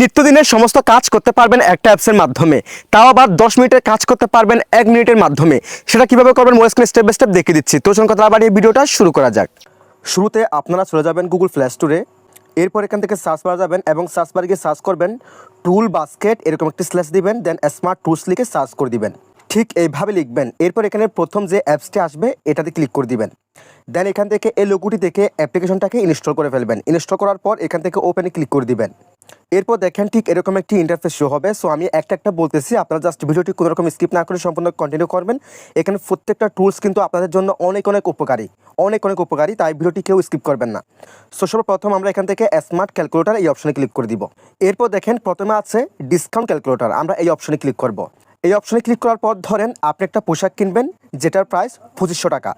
নিত্যদিনের সমস্ত কাজ করতে পারবেন একটা অ্যাপসের মাধ্যমে। তাও আবার দশ মিনিটের কাজ করতে পারবেন এক মিনিটের মাধ্যমে। সেটা কীভাবে করবেন মোবাইল স্টেপ বাই স্টেপ দেখিয়ে দিচ্ছি। তো চলুন কথা এই ভিডিওটা শুরু করা যাক। শুরুতে আপনারা চলে যাবেন গুগল প্লে স্টোরে এরপর এখান থেকে সার্চ বার যাবেন এবং সার্চ বারে গিয়ে সার্চ করবেন টুল বাস্কেট এরকম একটি স্ল্যাশ দিবেন দেন স্মার্ট টুলস লিখে সার্চ করে দিবেন। ঠিক এইভাবে লিখবেন। এরপর এখানে প্রথম যে অ্যাপসটি আসবে, এটাতে ক্লিক করে দিবেন। দেন এখান থেকে এই লোগোটি থেকে অ্যাপ্লিকেশনটাকে ইনস্টল করে ফেলবেন। ইনস্টল করার পর এখান থেকে ওপেনে ক্লিক করে দিবেন। এরপর দেখেন ঠিক এরকম একটি ইন্টারফেস শো হবে। সো আমি একটা একটা বলতেছি। আপনারা জাস্ট ভিডিওটি কোনো রকম স্কিপ না করে সম্পূর্ণ কন্টিনিউ করবেন। এখানে প্রত্যেকটা টুলস কিন্তু আপনাদের জন্য অনেক অনেক উপকারী। অনেক অনেক উপকারী, তাই ভিডিওটি কেউ স্কিপ করবেন না। সো সর্বপ্রথম আমরা এখান থেকে স্মার্ট ক্যালকুলেটার এই অপশনে ক্লিক করে দিব। এরপর দেখেন প্রথমে আছে ডিসকাউন্ট ক্যালকুলেটার আমরা এই অপশনে ক্লিক করব। এই অপশনে ক্লিক করার পর ধরেন আপনি একটা পোশাক কিনবেন, যেটার প্রাইস পঁচিশশো টাকা।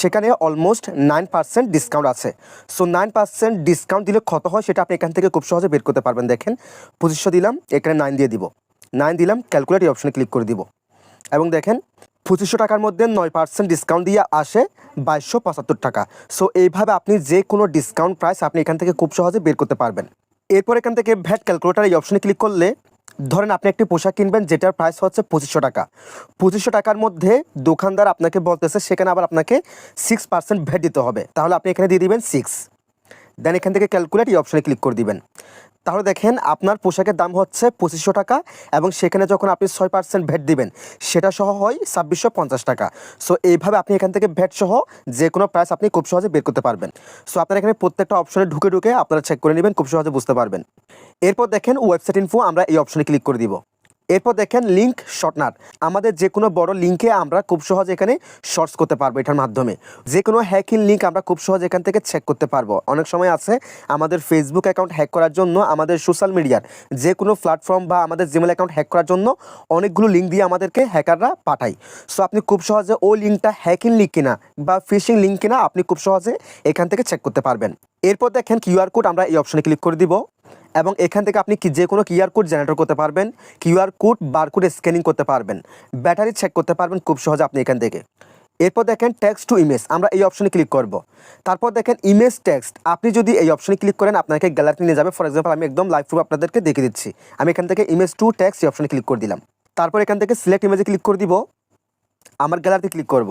সেখানে অলমোস্ট নাইন পার্সেন্ট ডিসকাউন্ট আছে। সো নাইন পার্সেন্ট ডিসকাউন্ট দিলে কত হয় সেটা আপনি এখান থেকে খুব সহজে বের করতে পারবেন। দেখেন, পঁচিশশো দিলাম, এখানে নাইন দিয়ে দিব। নাইন দিলাম ক্যালকুলেট এই অপশনে ক্লিক করে দিব। এবং দেখেন, পঁচিশশো টাকার মধ্যে নয় পার্সেন্ট ডিসকাউন্ট দিয়ে আসে বাইশশো পঁচাত্তর টাকা। সো এইভাবে আপনি যে কোনো ডিসকাউন্ট প্রাইস আপনি এখান থেকে খুব সহজে বের করতে পারবেন। এরপর এখান থেকে ভ্যাট ক্যালকুলেটার এই অপশনে ক্লিক করলে ধরেন আপনি একটি পোশাক কিনবেন, যেটার প্রাইস হচ্ছে পঁচিশশো টাকা। পঁচিশশো টাকার মধ্যে দোকানদার আপনাকে বলতেছে, সেখানে আবার আপনাকে সিক্স পার্সেন্ট ভ্যাট দিতে হবে। তাহলে আপনি এখানে দিয়ে দিবেন সিক্স দেন এখান থেকে ক্যালকুলেট এই অপশানে ক্লিক করে দিবেন। তাহলে দেখেন আপনার পোশাকের দাম হচ্ছে পঁচিশশো টাকা এবং সেখানে যখন আপনি ছয় পার্সেন্ট ভ্যাট দিবেন, সেটা সহ হয় ছাব্বিশশো পঞ্চাশ টাকা। সো এইভাবে আপনি এখান থেকে ভ্যাট সহ যে কোনো প্রাইস আপনি খুব সহজে বের করতে পারবেন। সো আপনার এখানে প্রত্যেকটা অপশনে ঢুকে ঢুকে আপনারা চেক করে নেবেন, খুব সহজে বুঝতে পারবেন। এরপর দেখেন ওয়েবসাইট ইনফো আমরা এই অপশনে ক্লিক করে দিব। এরপর দেখেন লিঙ্ক শর্টনার আমাদের যে কোনো বড় লিঙ্কে আমরা খুব সহজে এখানে শর্টস করতে পারব এটার মাধ্যমে। যে কোনো হ্যাকিং লিঙ্ক আমরা খুব সহজে এখান থেকে চেক করতে পারব। অনেক সময় আছে আমাদের ফেসবুক অ্যাকাউন্ট হ্যাক করার জন্য, আমাদের সোশ্যাল মিডিয়ার যে কোনো প্ল্যাটফর্ম বা আমাদের জিমেল অ্যাকাউন্ট হ্যাক করার জন্য অনেকগুলো লিঙ্ক দিয়ে আমাদেরকে হ্যাকাররা পাঠায়। সো আপনি খুব সহজে ওই লিঙ্কটা হ্যাকিং লিঙ্ক কিনা বা ফিশিং লিঙ্ক কিনা আপনি খুব সহজে এখান থেকে চেক করতে পারবেন। এরপর দেখেন কিউআর কোড আমরা এই অপশনে ক্লিক করে দিব এবং এখান থেকে আপনি কি যে কোনো কিউআর কোড জেনারেট করতে পারবেন কিউআর কোড বারকোড স্ক্যানিং করতে পারবেন, ব্যাটারি চেক করতে পারবেন খুব সহজে আপনি এখান থেকে। এরপর দেখেন টেক্সট টু ইমেজ আমরা এই অপশনে ক্লিক করব। তারপর দেখেন ইমেজ টেক্সট আপনি যদি এই অপশনে ক্লিক করেন আপনাকে গ্যালারি নিয়ে যাবে। ফর এক্সাম্পল আমি একদম লাইভ প্রুফ আপনাদেরকে দেখে দিচ্ছি। আমি এখান থেকে ইমেজ টু টেক্সট এই অপশনে ক্লিক করে দিলাম। তারপর এখান থেকে সিলেক্ট ইমেজে ক্লিক করে দিব। আমার গ্যালারিতে ক্লিক করব।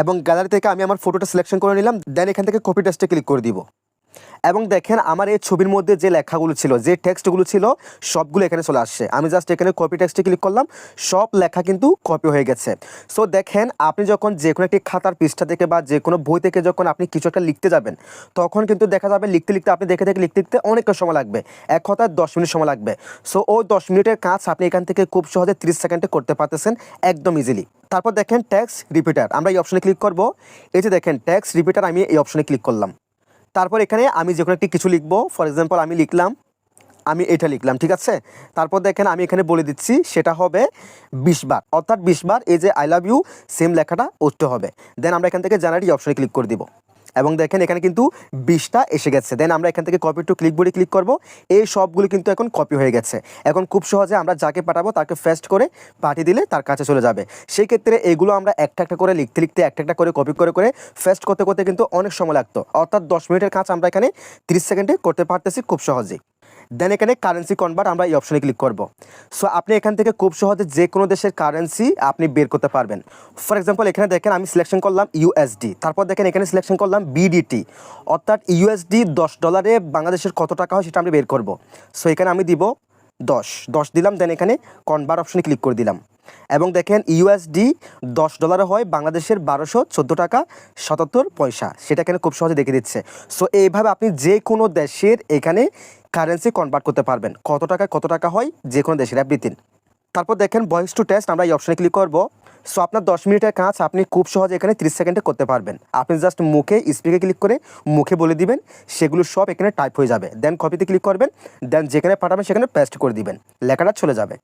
এবং গ্যালারি থেকে আমি আমার ফটোটা সিলেকশন করে নিলাম দেন এখান থেকে কপি টেস্টে ক্লিক করে দিব। এবং দেখেন আমার এই ছবির মধ্যে যে লেখাগুলো ছিল, যে টেক্সটগুলো ছিল, সবগুলো এখানে চলে আসছে। আমি জাস্ট এখানে কপি টেক্সটে ক্লিক করলাম, সব লেখা কিন্তু কপি হয়ে গেছে। সো দেখেন, আপনি যখন যে কোনো একটি খাতার পৃষ্ঠা থেকে বা যে কোনো বই থেকে যখন আপনি কিছু একটা লিখতে যাবেন, তখন কিন্তু দেখা যাবে লিখতে লিখতে আপনি দেখে দেখে লিখতে লিখতে অনেকটা সময় লাগবে। এক কথায় দশ মিনিট সময় লাগবে। সো ওই দশ মিনিটের কাজ আপনি এখান থেকে খুব সহজে তিরিশ সেকেন্ডে করতে পারতেছেন একদম ইজিলি তারপর দেখেন ট্যাক্স রিপিটার আমরা এই অপশনে ক্লিক করব। এই যে দেখেন ট্যাক্স রিপিটার আমি এই অপশনে ক্লিক করলাম। তারপর এখানে আমি যে কোনো একটি কিছু লিখব। ফর এক্সাম্পল আমি লিখলাম, আমি এটা লিখলাম, ঠিক আছে? তারপর দেখেন আমি এখানে বলে দিচ্ছি, সেটা হবে বিশবার অর্থাৎ বিশবার এই যে আই লাভ ইউ সেম লেখাটা উঠতে হবে। দেন আমরা এখান থেকে জানারি অপশনে ক্লিক করে দিব। এবং দেখেন এখানে কিন্তু বিশটা এসে গেছে। দেন আমরা এখান থেকে কপি টু ক্লিক বোর্ডে ক্লিক করব। এই সবগুলো কিন্তু এখন কপি হয়ে গেছে। এখন খুব সহজে আমরা যাকে পাঠাবো তাকে ফেস্ট করে পাঠিয়ে দিলে তার কাছে চলে যাবে। সেই ক্ষেত্রে এগুলো আমরা একটা একটা করে লিখতে লিখতে একটা একটা করে কপি করে করে ফেস্ট করতে করতে কিন্তু অনেক সময় লাগতো। অর্থাৎ দশ মিনিটের কাজ আমরা এখানে তিরিশ সেকেন্ডে করতে পারতেছি খুব সহজেই। দেন এখানে কারেন্সি কনভার্ট আমরা এই অপশনে ক্লিক করব। সো আপনি এখান থেকে খুব সহজে যে কোনো দেশের কারেন্সি আপনি বের করতে পারবেন। ফর এক্সাম্পল এখানে দেখেন আমি সিলেকশন করলাম ইউএসডি তারপর দেখেন এখানে সিলেকশন করলাম বিডিটি অর্থাৎ ইউএসডি দশ ডলারে বাংলাদেশের কত টাকা হয় সেটা আমি বের করব। সো এখানে আমি দিব দশ। দশ দিলাম দেন এখানে কনভার্ট অপশনে ক্লিক করে দিলাম। এবং দেখেন ইউএসডি দশ ডলারে হয় বাংলাদেশের বারোশো চোদ্দ টাকা সাতাত্তর পয়সা। সেটা এখানে খুব সহজে দেখে দিচ্ছে। সো এইভাবে আপনি যে কোনো দেশের এখানে কারেন্সি কনভার্ট করতে পারবেন। কত টাকা কত টাকা হয়? যে কোনো দেশের এভরিথিং তারপর দেখেন ভয়েস টু টেস্ট আমরা এই অপশানে ক্লিক করব। সো আপনার দশ মিনিটের কাজ আপনি খুব সহজে এখানে ত্রিশ সেকেন্ডে করতে পারবেন। আপনি জাস্ট মুখে স্পিকে ক্লিক করে মুখে বলে দিবেন, সেগুলো সব এখানে টাইপ হয়ে যাবে। দেন কপিতে ক্লিক করবেন দেন যেখানে পাঠাবেন সেখানে পেস্ট করে দিবেন। লেখাটা চলে যাবে।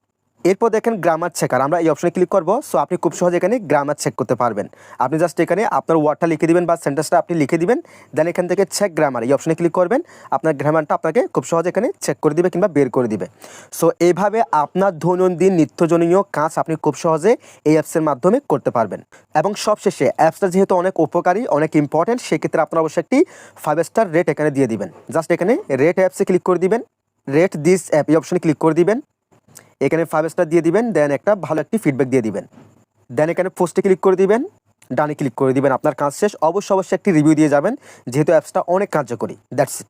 এরপর দেখেন গ্রামার চেকার আমরা এই অপশনে ক্লিক করব। সো আপনি খুব সহজে এখানে গ্রামার চেক করতে পারবেন। আপনি জাস্ট এখানে আপনার ওয়ার্ডটা লিখে দিবেন বা সেন্টেন্সটা আপনি লিখে দিবেন। দেন এখান থেকে চেক গ্রামার এই অপশনে ক্লিক করবেন। আপনার গ্রামারটা আপনাকে খুব সহজে এখানে চেক করে দিবে কিংবা বের করে দিবে। সো এইভাবে আপনার দৈনন্দিন নিত্যজনীয় কাজ আপনি খুব সহজে এই অ্যাপসের মাধ্যমে করতে পারবেন। এবং সবশেষে অ্যাপসটা যেহেতু অনেক উপকারী, অনেক ইম্পর্টেন্ট সেক্ষেত্রে আপনার অবশ্যই একটি ফাইভ স্টার রেট এখানে দিয়ে দিবেন। জাস্ট এখানে রেট অ্যাপসে ক্লিক করে দিবেন। রেট দিস অ্যাপ এই অপশনে ক্লিক করে দিবেন। এখানে ফাইভ স্টার দিয়ে দিবেন দেন একটা ভালো একটি ফিডব্যাক দিয়ে দিবেন। দেন এখানে পোস্টে ক্লিক করে দিবেন, ডানে ক্লিক করে দিবেন, আপনার কাজ শেষ। অবশ্যই অবশ্যই একটি রিভিউ দিয়ে যাবেন, যেহেতু অ্যাপসটা অনেক কার্যকরী দ্যাটস ইট